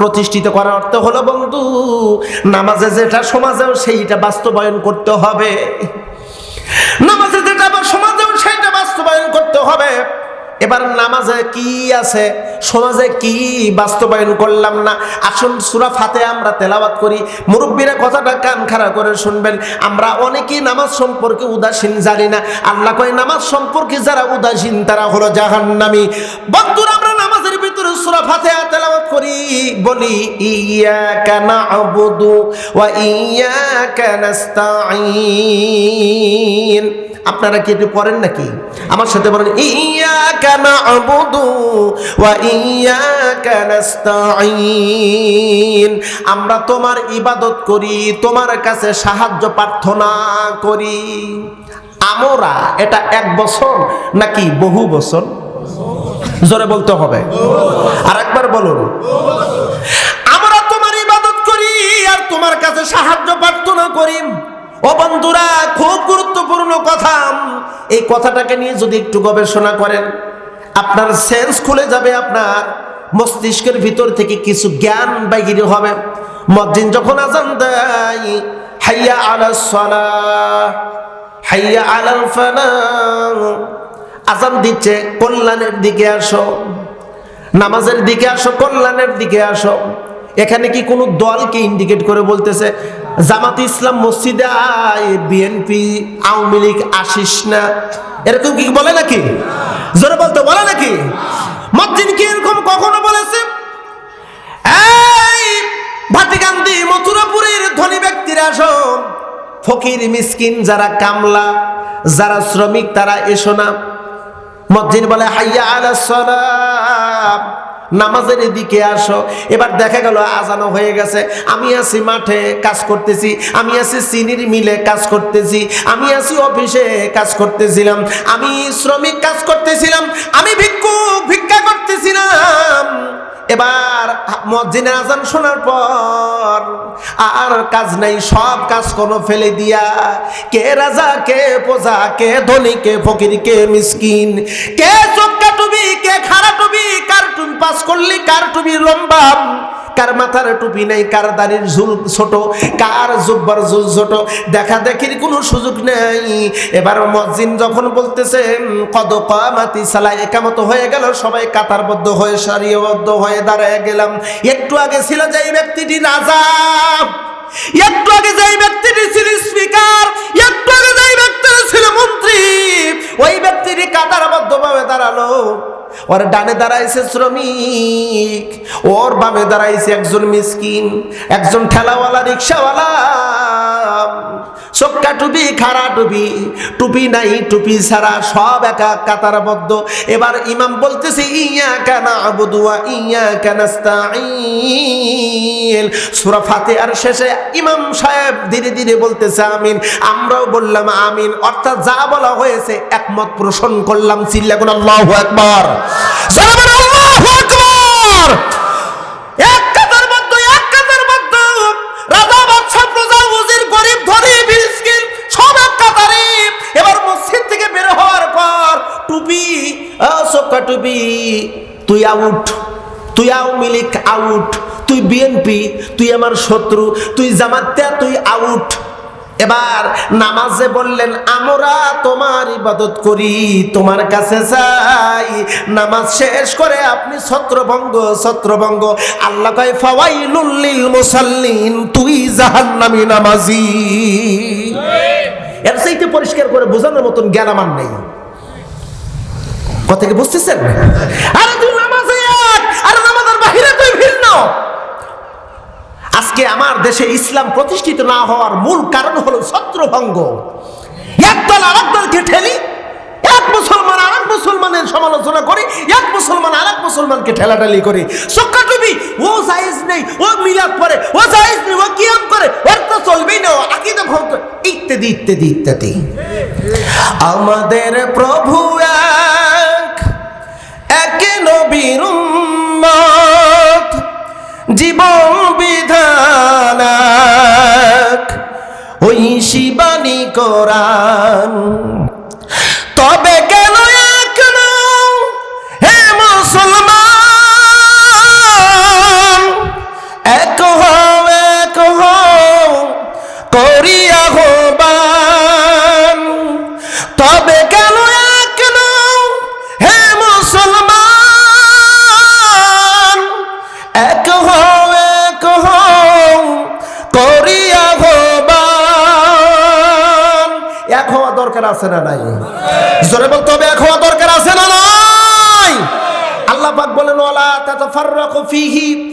প্রতিষ্ঠিত করার অর্থ হলো, বন্ধু, নামাজে যেটা সমাজেও সেইটা বাস্তবায়ন করতে হবে। নামাজে যেটা সমাজেও সেইটা বাস্তবায়ন করতে হবে। এবার নামাজে কি আছে? সমাজে কি বাস্তবায়ন করলাম না? আসুন সুরা ফাতে আমরা তেলাওয়াত করি। মুরব্বীরা কথাটা কান খাড়া করে শুনবেন। আমরা অনেকেই নামাজ সম্পর্কে উদাসীন, জানি না। আল্লাহ কয়, নামাজ সম্পর্কে যারা উদাসীন, তারা হলো জাহান্নামী। বন্ধুরা, আমরা নামাজের ভিতরে সুরা ফাতে তেলাওয়াত করি বলি ইয়াকা না'বুদু ওয়া ইয়াকা নাস্তাঈন। আপনারা কি একটু পড়েন নাকি? আমার সাথে বলেন ইয়াকা না'বুদু ওয়া ইয়াকা নাস্তাঈন। আমরা তোমার ইবাদত করি, তোমার কাছে সাহায্য প্রার্থনা করি। আমরা, এটা এক বছর নাকি বহু বছর? জোরে বলতে হবে। আর একবার বলুন। আমরা তোমার ইবাদত করি আর তোমার কাছে সাহায্য প্রার্থনা করি। ও বন্ধুরা, খুব গুরুত্বপূর্ণ কথা। এই কথাটাকে নিয়ে যদি একটু গবেষণা করেন, আপনার সেন্স খুলে যাবে আপনার। মস্তিষ্কের ভিতর থেকে কিছু জ্ঞান বাইরে হবে। মসজিদ যখন আজান দেয়, হাইয়া আলাস হাইয়া আলাল ফালাহ আজান দিচ্ছে, কল্যাণের দিকে আসো। নামাজের দিকে আসো, কল্যাণের দিকে আসো। এখানে কি কোনো দলকে ইন্ডিকেট করে বলতেছে, জামাত ইসলাম মসজিদে আয় বিএনপি আওয়ামী লীগ আসিস না? এরকম কি বলে নাকি? জোরে বলতে, বলে নাকি? মসজিদ কি এরকম কখনো বলেছে? এই ভাটিকান্দি মথুরাপুরের ধনী ব্যক্তিরা আসো। ফকির, মিসকিন যারা কামলা, যারা শ্রমিক, তারা এসো না। মসজিদ বলে, হাইয়া আলাস সালাম, নামাজের দিকে আসো। এবার দেখা গেল আজানো হয়ে গেছে। আমি আছি মাঠে কাজ করতেছি, আমি আছি চিনির মিলে কাজ করতেছি, আমি আছি অফিসে কাজ করতেছিলাম, আমি শ্রমিক কাজ করতেছিলাম, আমি ভিক্ষুক, ভিক্ষা করতেছিলাম। এবার মসজিদের আজান শোনার পর আর কাজ নাই, সব কাজ কোনো ফেলে দিয়া কে রাজা, কে প্রজা, কে ধনী, কে ফকির, কে মিসকিন, কে চোখ টুবি কে খাড়া টুবি কার টুপি পাস করলি, কার টুবি লম্বা কার মাথার টুপি নেই, কার দাড়ির ঝুল ছোট, কার জুব্বার ঝুল ছোট, দেখা দেখির কোনো সুযোগ নেই। এবার মসজিদ যখন বলতেছে, কদ কামাতি সালা একামত হয়ে গেল, সবাই কাতারবদ্ধ হয়ে সারিয়বদ্ধ হয়ে দাঁড়ায় গেলাম। একটু আগে ছিল যে এই ব্যক্তিটি রাজা একটু আগে যে ব্যক্তিটি ছিল স্পিকার, একটু আগে যে ব্যক্তিটি ছিল মন্ত্রী, ওই ব্যক্তিটি কাতারবদ্ধ ভাবে দাঁড়াল। ওর ডানে দাঁড়াইছে শ্রমিক, ওর বামে দাঁড়াইছে একজন মিসকিন, একজন ঠেলাওয়ালা, রিক্সাওয়ালা। চক্কা টুপি, খাড়া টুপি টুপি নাই, টুপি ছাড়া সব একা কাতারবদ্ধ। এবার ইমাম বলতেছে, ইয়া কেন আবুদুয়া ইয়া কেন সুরা ফাতে আর শেষে ইমাম সাহেব ধীরে ধীরে বলতেছে, আমিন। আমরাও বললাম, আমিন। অর্থাৎ যা বলা হয়েছে, একমত পোষণ করলাম, চিল্লাগুন আল্লাহ উজির, গরিব, ধনী, মিসকিন, সব এবার মসজিদ থেকে বের হওয়ার পর টুপি সোকা টুপি, তুই আউট, তুই আওয়ামী লীগ আউট, তুই বিএনপি, তুই আমার শত্রু, তুই জামাতিয়া, তুই আউট। এবার নামাজে বললেন, আমরা তোমার ইবাদত করি, তোমার কাছে চাই। নামাজ শেষ করে আপনি ছত্রভঙ্গ ছত্রভঙ্গ। আল্লাহ কয়, ফাওয়াইলুল লিল মুসাল্লিন, তুই জাহান্নামী নামাজি। এর চাইতে পরিষ্কার করে বোঝানোর মতন জ্ঞান আমার নেই। কথা কি বুঝতেছেন? আরে তুই নামাজে এক, আরে নামাজের বাহিরে তুই ভিন্ন। আজকে আমার দেশে ইসলাম প্রতিষ্ঠিত না হওয়ার মূল কারণ হলো ছত্রভঙ্গ। একদল আরেক দলকে ঠেলি, এক মুসলমান আরেক মুসলমানের সমালোচনা করি, এক মুসলমান আরেক মুসলমানকে ঠেলাঠালি করি। টুপি ও জায়েজ নেই, ও মিলাদ করে ও জায়েজ নেই, ও কিয়াম করে ওর তো চলবেই না আকিদা ভক্ত ইত্যাদি ইত্যাদি ইত্যাদি। আমাদের প্রভু এক এক নবীর জীবন এক, ওই শিবানী কোরআন। তবে কেন দরকার আছে না নাই? জোরে বলতে হবে, এক হওয়া দরকার আছে না নাই? আল্লাহ পাক বলেন, ওয়ালা তাতাফাররাকু ফীহি